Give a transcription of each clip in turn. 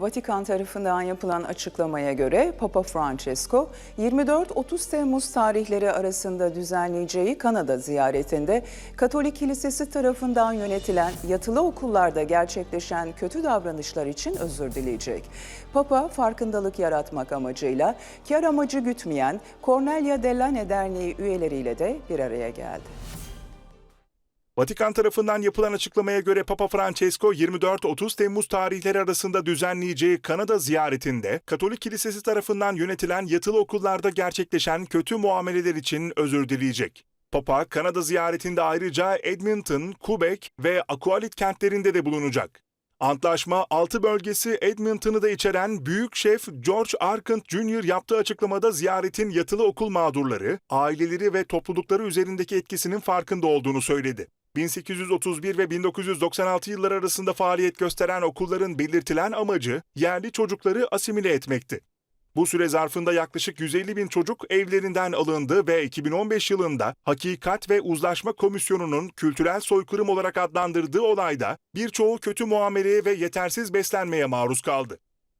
Vatikan tarafından yapılan açıklamaya göre Papa Francesco 24-30 Temmuz tarihleri arasında düzenleyeceği Kanada ziyaretinde Katolik Kilisesi tarafından yönetilen yatılı okullarda gerçekleşen kötü davranışlar için özür dileyecek. Papa farkındalık yaratmak amacıyla kar amacı gütmeyen Cornelia Dell'Ane Derneği üyeleriyle de bir araya geldi. Vatikan tarafından yapılan açıklamaya göre Papa Francesco 24-30 Temmuz tarihleri arasında düzenleyeceği Kanada ziyaretinde Katolik Kilisesi tarafından yönetilen yatılı okullarda gerçekleşen kötü muameleler için özür dileyecek. Papa Kanada ziyaretinde ayrıca Edmonton, Quebec ve Aqualit kentlerinde de bulunacak. Antlaşma 6 bölgesi Edmonton'ı da içeren büyük şef George Arkant Jr. yaptığı açıklamada ziyaretin yatılı okul mağdurları, aileleri ve toplulukları üzerindeki etkisinin farkında olduğunu söyledi. 1831 ve 1996 yılları arasında faaliyet gösteren okulların belirtilen amacı yerli çocukları asimile etmekti. Bu süre zarfında yaklaşık 150 bin çocuk evlerinden alındı ve 2015 yılında Hakikat ve Uzlaşma Komisyonu'nun kültürel soykırım olarak adlandırdığı olayda birçoğu kötü muameleye ve yetersiz beslenmeye maruz kaldı.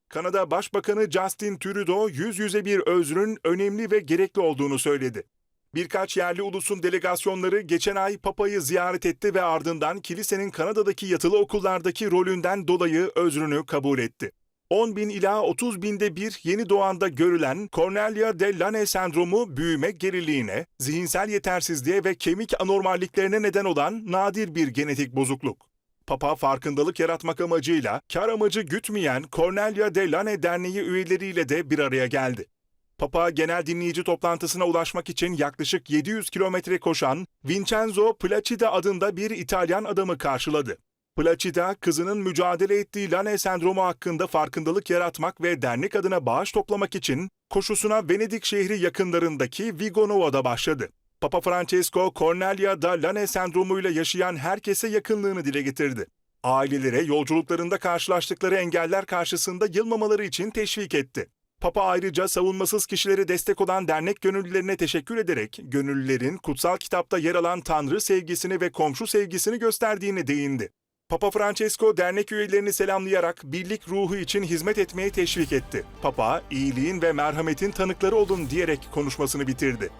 Kanada Başbakanı Justin Trudeau yüz yüze bir özrün önemli ve gerekli olduğunu söyledi. Birkaç yerli ulusun delegasyonları geçen ay Papa'yı ziyaret etti ve ardından kilisenin Kanada'daki yatılı okullardaki rolünden dolayı özrünü kabul etti. 10 bin ila 30 binde bir yeni doğanda görülen Cornelia de Lange sendromu büyüme geriliğine, zihinsel yetersizliğe ve kemik anormalliklerine neden olan nadir bir genetik bozukluk. Papa farkındalık yaratmak amacıyla kar amacı gütmeyen Cornelia de Lange Derneği üyeleriyle de bir araya geldi. Papa genel dinleyici toplantısına ulaşmak için yaklaşık 700 kilometre koşan Vincenzo Placida adında bir İtalyan adamı karşıladı. Placida, kızının mücadele ettiği Lane sendromu hakkında farkındalık yaratmak ve dernek adına bağış toplamak için koşusuna Venedik şehri yakınlarındaki Vigonova'da başladı. Papa Francesco, Cornelia da Lane sendromuyla yaşayan herkese yakınlığını dile getirdi. Ailelere yolculuklarında karşılaştıkları engeller karşısında yılmamaları için teşvik etti. Papa ayrıca savunmasız kişilere destek olan dernek gönüllülerine teşekkür ederek gönüllülerin kutsal kitapta yer alan Tanrı sevgisini ve komşu sevgisini gösterdiğini değindi. Papa Francesco dernek üyelerini selamlayarak birlik ruhu için hizmet etmeye teşvik etti. Papa, iyiliğin ve merhametin tanıkları olun diyerek konuşmasını bitirdi.